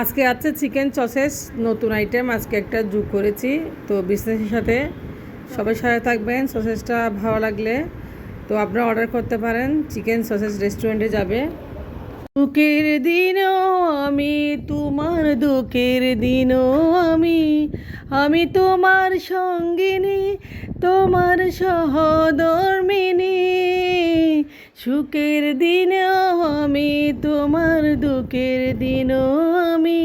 আজকে আছে chicken sausages, নতুন আইটেম আজকে একটা যোগ করেছি। তো বিজনেসের সাথে সবাই সাথে থাকবেন, সসেসটা ভালো লাগলে। তো আপনারা অর্ডার করতে পারেন, চিকেন সসেস রেস্টুরেন্টে যাবে। দুঃখের দিনও আমি, তোমার দুঃখের দিনও আমি। আমি তোমার সঙ্গিনী, তোমার সহধর্মিনী। সুখের দিনেও আমি, তোমার দুঃখের দিনও আমি।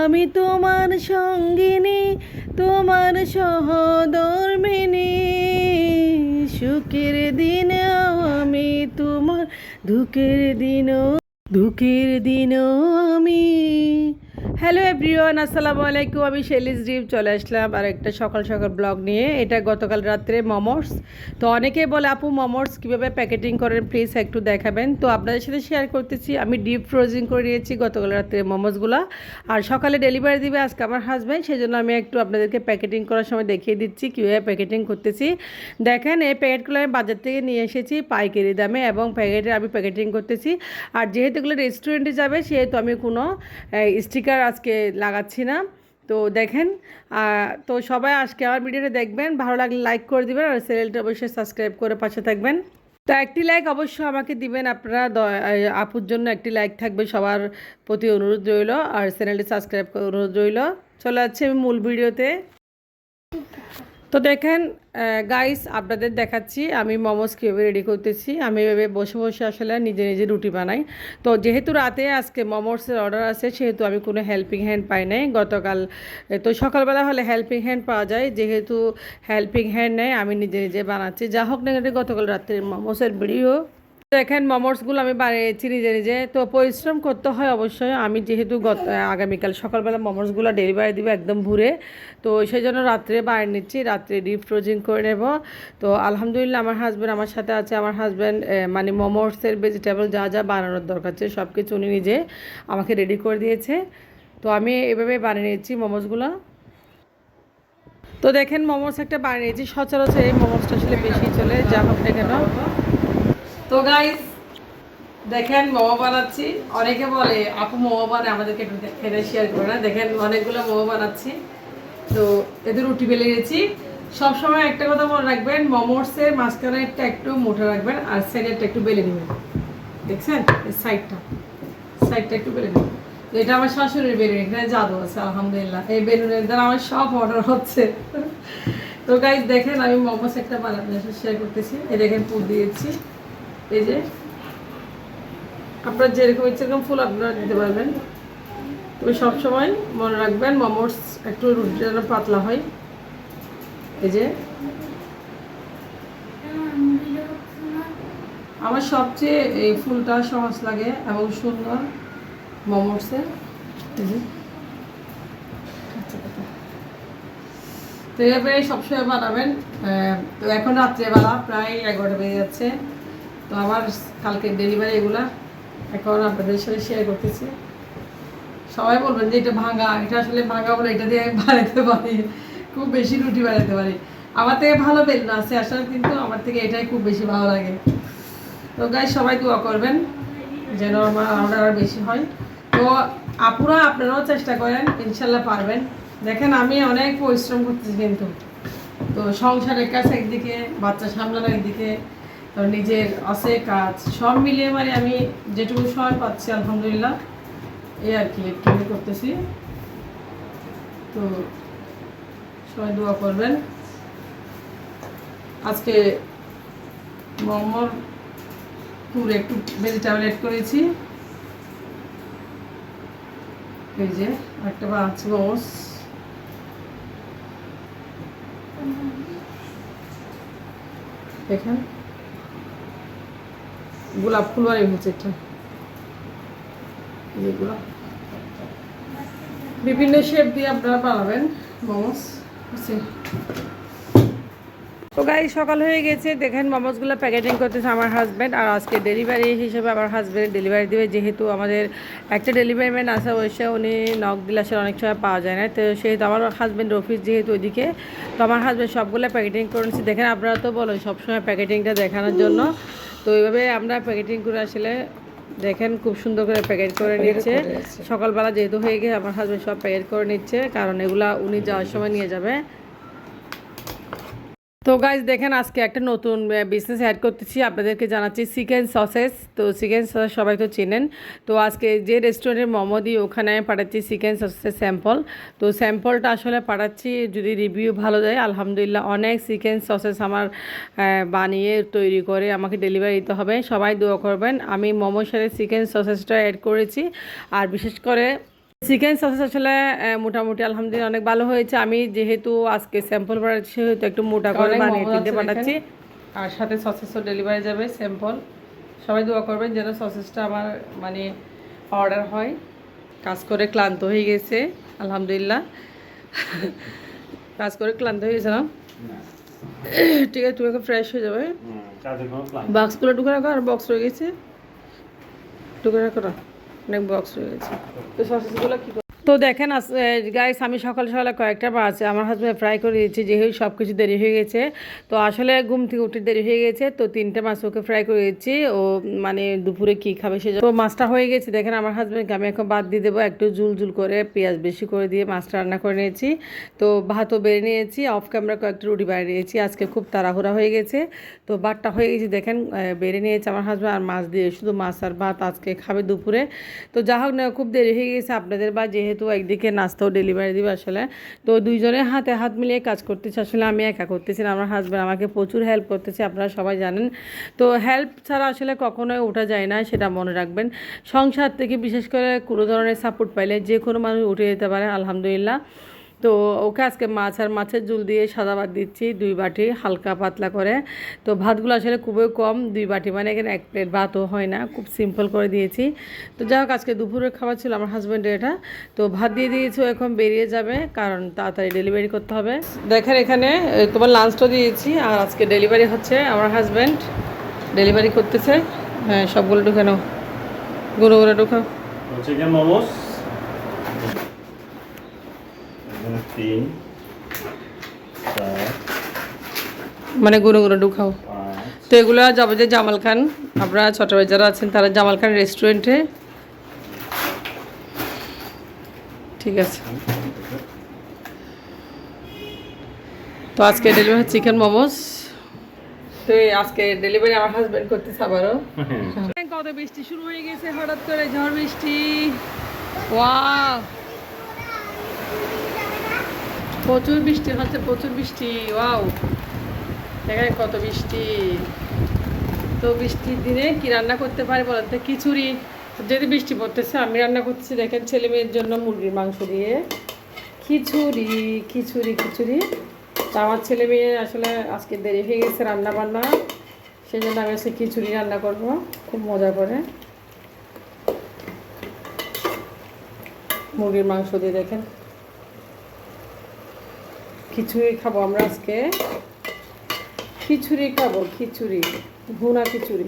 আমি তোমার সঙ্গিনী, তোমার সহধর্মিনী। সুখের দিনেও আমি, তোমার দুঃখের দিনও দুঃখের দিন আমি হ্যালো এভরিওয়ান আসসালামু আলাইকুম। আমি শেলিস ডিপ চলে আসলাম আর একটা সকাল সকাল ব্লগ নিয়ে। এটা গতকাল রাত্রে মোমোস তো অনেকেই বলে, আপু মোমোস কীভাবে প্যাকেটিং করেন? প্লিজ একটু দেখাবেন। তো আপনাদের সাথে শেয়ার করতেছি। আমি ডিপ ফ্রোজিং করে নিয়েছি গতকাল রাত্রে মোমোসগুলো আর সকালে ডেলিভারি দিবে আজকে আমার হাজব্যান্ড সেই জন্য আমি একটু আপনাদেরকে প্যাকেটিং করার সময় দেখিয়ে দিচ্ছি, কীভাবে প্যাকেটিং করতেছি। দেখেন, এই প্যাকেটগুলো আমি বাজার থেকে নিয়ে এসেছি পাইকারি দামে এবং প্যাকেটে আমি প্যাকেটিং করতেছি। আর যেহেতু এগুলো রেস্টুরেন্টে যাবে, সেহেতু আমি কোনো স্টিকার আজকে লাগাচ্ছি না। তো দেখেন তো সবাই আজকে আমার ভিডিওটা দেখবেন। ভালো লাগলে লাইক করে দিবেন আর চ্যানেলটা অবশ্যই সাবস্ক্রাইব করে পাশে থাকবেন। তো একটি লাইক অবশ্যই আমাকে দিবেন। আপনারা আপুর জন্য একটি লাইক থাকবে সবার প্রতি অনুরোধ রইল। আর চ্যানেলটি সাবস্ক্রাইব করে অনুরোধ রইল। চলে যাচ্ছে আমি মূল ভিডিওতে। তো দেখেন গাইস আপনাদের দেখাচ্ছি, আমি মোমোস কীভাবে রেডি করতেছি। আমি এভাবে বসে বসে আসলে নিজে নিজে রুটি বানাই। তো যেহেতু রাতে আজকে মোমোসের অর্ডার আছে, সেহেতু আমি কোনো হেল্পিং হ্যান্ড পাই নাই। গতকাল তো সকালবেলা হলে হেল্পিং হ্যান্ড পাওয়া যায়। যেহেতু হেল্পিং হ্যান্ড নেয়, আমি নিজে নিজে বানাচ্ছি। যা হোক না গতকাল রাত্রে মোমোসের ভিডিও দেখেন, মোমোসগুলো আমি বানিয়েছি নিজে নিজে। তো পরিশ্রম করতে হয় অবশ্যই। আমি যেহেতু গত আগামীকাল সকালবেলা মোমোসগুলো ডেলিভারি দিবে একদম ভুরে। তো সেই জন্য রাত্রে বাইরে নিচ্ছি, রাত্রে ডিপ ফ্রোজিং করে নেব। তো আলহামদুলিল্লাহ আমার হাজব্যান্ড আমার সাথে আছে। আমার হাজব্যান্ড মানে মোমোসের ভেজিটেবল যা যা বানানোর দরকার আছে সব কিছু উনি নিজে আমাকে রেডি করে দিয়েছে। তো আমি এভাবে বানিয়ে নিচ্ছি মোমোসগুলো। তো দেখেন, মোমোস একটা বানিয়েছি সচরাচর এই মোমোসটা আসলে বেশি চলে। যা হোক না কেন তো গাইস দেখেন মোমো বানাচ্ছি। অনেকে বলে, আপু, মোমো আমাদেরকে একটু খেতে শেয়ার করে না। দেখেন অনেকগুলো মোমো বানাচ্ছি। তো এদের রুটি বেলে গেছি সবসময় একটা কথা মনে রাখবেন, মোমোসের মাঝখানেরটা একটু মোটা রাখবেন আর সাইডেরটা একটু বেলে নেবেন। দেখছেন? সাইডটা সাইডটা একটু বেলে নেবেন। এটা আমার শাশুড়ির বেলুন, এখানে জাদু আছে, আলহামদুলিল্লাহ। এই বেলুনের দ্বারা আমার সব অর্ডার হচ্ছে। তো গাইজ দেখেন আমি মোমোস একটা বানাতে শেয়ার করতেছি। এই দেখেন পুর দিয়েছি। এই যে, আপনার যেরকম ইচ্ছে এরকম ফুল আপনারা দিতে পারবেন। তবে সবসময় মনে রাখবেন, মোমোস একটু রুটি যেন পাতলা হয়। এই যে, আমার সবচেয়ে এই ফুলটা সহজ লাগে এবং সুন্দর মোমোসের। এই যে। তো এভাবে সবসময় বানাবেন। তো এখন রাত্রেবেলা প্রায় এগারোটা বেজে যাচ্ছে। তো আমার কালকে ডেলিভারি এগুলা এখন আপনাদের সাথে শেয়ার করতেছি। সবাই বলবেন যে এটা ভাঙা, এটা আসলে ভাঙা বলে এটা দিয়ে বানাতে পারি, খুব বেশি রুটি বানাতে পারি। আমার থেকে ভালো বেলুন আছে আসলে কিন্তু আমার থেকে এটাই খুব বেশি ভালো লাগে। তো গাই সবাই দোয়া করবেন যেন আমার অর্ডার আর বেশি হয়। তো আপুরা, আপনারাও চেষ্টা করেন, ইনশাল্লাহ পারবেন। দেখেন, আমি অনেক পরিশ্রম করতেছি কিন্তু। তো সংসারের কাছে একদিকে, বাচ্চা সামলানো একদিকে নিজের আছে কাজ, সব মিলিয়ে মানে আমি যেটুকু সময় পাচ্ছি, আলহামদুলিল্লাহ, এই আর কি, একটু ইয়ে করতেছি। তো সবাই দোয়া করবেন। আজকে মোমোর পুরো একটু ভেজিটেবল এড করেছি। এই যে, একটা বানাচ্ছি মোমোস। দেখেন। গোলাপ ফুল বানিয়ে হচ্ছে এটা। বিভিন্ন শেপ দিয়ে আপনারা বানাবেন মোমোস তো গাই সকাল হয়ে গেছে। দেখেন, মোমোসগুলো প্যাকেটিং করতেছে আমার হাজব্যান্ড আর আজকে ডেলিভারি হিসেবে আমার হাজব্যান্ড ডেলিভারি দেবে। যেহেতু আমাদের একটা ডেলিভারি ম্যান আসা বসে উনি দিলে আসলে অনেক সময় পাওয়া যায় না। তো সেহেতু আমার হাজব্যান্ড অফিস যেহেতু ওইদিকে, তো আমার হাজব্যান্ড সবগুলো প্যাকেটিং করেছে দেখেন, আপনারা তো বলো সবসময় প্যাকেটিংটা দেখানোর জন্য। তো এইভাবে আমরা প্যাকেটিং করে আসলে দেখেন খুব সুন্দর করে প্যাকেট করে নিচ্ছে। সকালবেলা যেহেতু হয়ে গিয়ে আমার হাজবেন্ড সব প্যাকেট করে নিচ্ছে কারণ এগুলা উনি যাওয়ার সময় নিয়ে যাবে। তো গাইজ দেখেন আজকে একটা নতুন বিজনেস অ্যাড করতেছি। আপনাদেরকে জানাচ্ছি চিকেন সসেস। তো চিকেন সসেস সবাই তো চেনেন। তো আজকে যে রেস্টুরেন্টের মোমো দিই ওখানে আমি পাঠাচ্ছি চিকেন সসেসের স্যাম্পল তো স্যাম্পলটা আসলে পাঠাচ্ছি, যদি রিভিউ ভালো দেয়, আলহামদুলিল্লাহ অনেক চিকেন সসেস আমার বানিয়ে তৈরি করে আমাকে ডেলিভারি দিতে হবে। সবাই দোয়া করবেন। আমি মোমোর সাথে চিকেন সসেসটা অ্যাড করেছি। আর বিশেষ করে চিকেন সসেস আসলে মোটামুটি আলহামদুলিল্লাহ অনেক ভালো হয়েছে। আমি যেহেতু আজকে স্যাম্পল পাঠাচ্ছি সেহেতু একটু মোটা করে বানিয়ে দিতে পাঠাচ্ছি আর সাথে সসেসও ডেলিভারি যাবে স্যাম্পল সবাই দোয়া করবেন যেন সসেসটা আমার মানে অর্ডার হয়। কাজ করে ক্লান্ত হয়ে গেছে আলহামদুলিল্লাহ। কাজ করে ক্লান্ত হয়ে গেছে না? ঠিক আছে তুমি এখন ফ্রেশ হয়ে যাবে। বাক্সগুলো ঢুকে রাখো আর বক্স রয়ে গেছে। ঢুকে রাখো না। অনেক বক্স রয়েছে। তো সসেসগুলো কী তো দেখেন গাইস আমি সকাল সকালে কয়েকটা মাছ আমার হাজব্যান্ড ফ্রাই করে দিয়েছি, যেহেতু সব কিছু দেরি হয়ে গেছে, তো আসলে ঘুম থেকে উঠে দেরি হয়ে গেছে, তো তিনটে মাছ ওকে ফ্রাই করে দিচ্ছি ও মানে দুপুরে কী খাবে সে তো মাছটা হয়ে গেছে, দেখেন, আমার হাজব্যান্ডকে আমি এখন বাদ দিয়ে দেবো, একটু জুল জুল করে পেঁয়াজ বেশি করে দিয়ে মাছটা রান্না করে নিয়েছি, তো ভাতও বেড়ে নিয়েছি অফ ক্যামেরা কয়েকটা রুটি বাইরে নিয়েছি, আজকে খুব তাড়াহুড়া হয়ে গেছে, তো ভাতটা হয়ে গেছে, দেখেন বেড়ে নিয়েছে আমার হাজব্যান্ড আর মাছ দিয়ে শুধু মাছ আর ভাত আজকে খাবে দুপুরে, তো যা হোক না, খুব দেরি হয়ে গেছে, আপনাদের বা যেহেতু একদিকে নাস্তাও ডেলিভারি দিবে আসলে। তো দুইজনে হাতে হাত মিলিয়ে কাজ করতেছে, আসলে আমি একা করতেছি না, আমার হাজব্যান্ড আমাকে প্রচুর হেল্প করতেছে, আপনারা সবাই জানেন। তো হেল্প ছাড়া আসলে কখনোই ওঠা যায় না, সেটা মনে রাখবেন। সংসার থেকে বিশেষ করে কোনো ধরনের সাপোর্ট পাইলে যে কোনো মানুষ উঠে যেতে পারে, আলহামদুলিল্লাহ। তো ওকে আজকে মাছ আর মাছের ঝুল দিয়ে সাদা ভাত দিচ্ছি, দুই বাটি হালকা পাতলা করে। তো ভাতগুলো আসলে খুবই কম, দুই বাটি মানে এখানে এক প্লেট ভাতও হয় না, খুব সিম্পল করে দিয়েছি। তো যাই হোক, আজকে দুপুরের খাবার ছিল আমার হাজব্যান্ডের এটা। তো ভাত দিয়ে দিয়েছি, এখন বেরিয়ে যাবে, কারণ তাড়াতাড়ি ডেলিভারি করতে হবে। দেখেন এখানে তোমার লাঞ্চটা দিয়েছি, আর আজকে ডেলিভারি হচ্ছে আমার হাজব্যান্ড ডেলিভারি করতেছে। হ্যাঁ সবগুলো ঢুকানো গুঁড়ো গুঁড়ো ঢুকাও। মোমোস তিন মানে গুঁড়ো গুঁড়ো ঢুকাও তো এগুলো যাবে যে জামাল খান আপনারা ছোটবেলা যারা আছেন তারা জামাল খান রেস্টুরেন্টে ঠিক আছে। তো আজকে ডেলিভারি চিকেন মোমোস তো আজকে ডেলিভারি আমার হাজবেন্ড করতেছে আবারও। কত বৃষ্টি শুরু হয়ে গেছে হঠাৎ করে ঝড় বৃষ্টি। ওয়াও প্রচুর বৃষ্টি হচ্ছে, প্রচুর বৃষ্টি, ওয়াও। দেখেন কত বৃষ্টি। তো বৃষ্টির দিনে কি রান্না করতে পারে বলেন তো? খিচুড়ি। যদি বৃষ্টি পড়তেছে, আমি রান্না করতেছি দেখেন ছেলে মেয়ের জন্য মুরগির মাংস দিয়ে। খিচুড়ি খিচুড়ি খিচুড়ি। তো আমার ছেলে মেয়ে আসলে আজকে দেরি হয়ে গেছে রান্না বান্না সেই জন্য আমি আজকে খিচুড়ি রান্না করব, খুব মজা করে। মুরগির মাংস দিয়ে দেখেন। খিচুড়ি খাব আমরা আজকে। খিচুড়ি খাব খিচুড়ি ভুনা খিচুড়ি।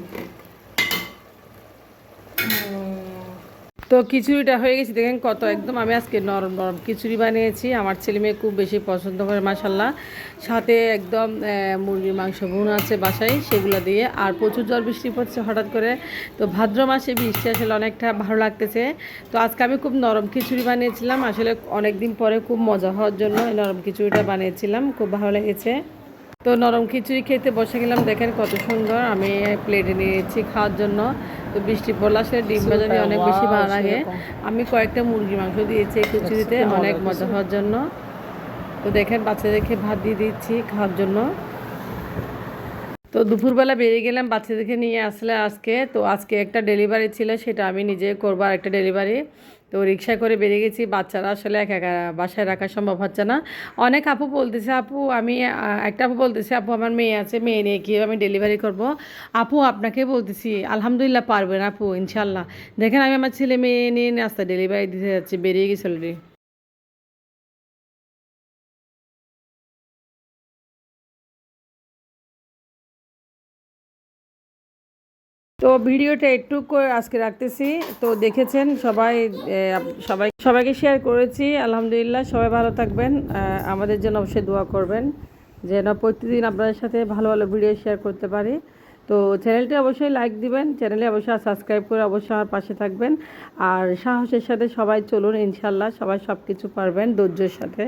তো খিচুড়িটা হয়ে গেছে, দেখেন কত একদম আমি আজকে নরম নরম খিচুড়ি বানিয়েছি। আমার ছেলে মেয়ে খুব বেশি পছন্দ করে মাসাল্লাহ সাথে একদম মুরগির মাংস ভুনা আছে বাসায়, সেগুলো দিয়ে। আর প্রচুর জল বৃষ্টি পড়ছে হঠাৎ করে। তো ভাদ্র মাসে বৃষ্টি আসলে অনেকটা ভালো লাগতেছে। তো আজকে আমি খুব নরম খিচুড়ি বানিয়েছিলাম। আসলে অনেক দিন পরে খুব মজা হওয়ার জন্য নরম খিচুড়িটা বানিয়েছিলাম। খুব ভালো লেগেছে। তো নরম খিচুড়ি খেতে বসে গেলাম দেখেন কত সুন্দর। আমি প্লেটে নিয়েছি খাওয়ার জন্য। তো বৃষ্টি পড়লে আসলে ডিম দিয়ে অনেক বেশি ভালো লাগে। আমি কয়েকটা মুরগি মাংস দিয়েছি এই খিচুড়িতে অনেক মজা হওয়ার জন্য। তো দেখেন বাচ্চাদেরকে ভাত দিয়ে দিচ্ছি খাওয়ার জন্য। তো দুপুরবেলা বেরিয়ে গেলাম বাচ্চাদেরকে নিয়ে আসলে আজকে। তো আজকে একটা ডেলিভারি ছিল সেটা আমি নিজে করব আর একটা ডেলিভারি তো রিক্সা করে বেরিয়ে গেছি, বাচ্চারা আসলে এক একা বাসায় রাখা সম্ভব হচ্ছে না। অনেক আপু বলতেছে, আপু, আমি একটা আপু বলতেছে, আপু, আমার মেয়ে আছে, মেয়ে নিয়ে কি আমি ডেলিভারি করব? আপু, আপনাকে বলতেছি, আলহামদুলিল্লাহ পারবেন আপু ইনশাল্লাহ দেখেন, আমি আমার ছেলে মেয়ে নিয়ে আসতে ডেলিভারি দিতে যাচ্ছি, বেরিয়ে গেছি অলরেডি তো ভিডিওটা একটু করে আজকে রাখতেছি। তো দেখেছেন, সবাই সবাই, সবাইকে শেয়ার করেছি। আলহামদুলিল্লাহ, সবাই ভালো থাকবেন। আমাদের জন্য অবশ্যই দোয়া করবেন, যেন প্রতিদিন আপনাদের সাথে ভালো ভালো ভিডিও শেয়ার করতে পারি। তো চ্যানেলটি অবশ্যই লাইক দিবেন চ্যানেলে অবশ্যই সাবস্ক্রাইব করে অবশ্যই আমার পাশে থাকবেন। আর সাহসের সাথে সবাই চলুন ইনশাল্লাহ সবাই সব কিছু পারবেন ধৈর্যের সাথে।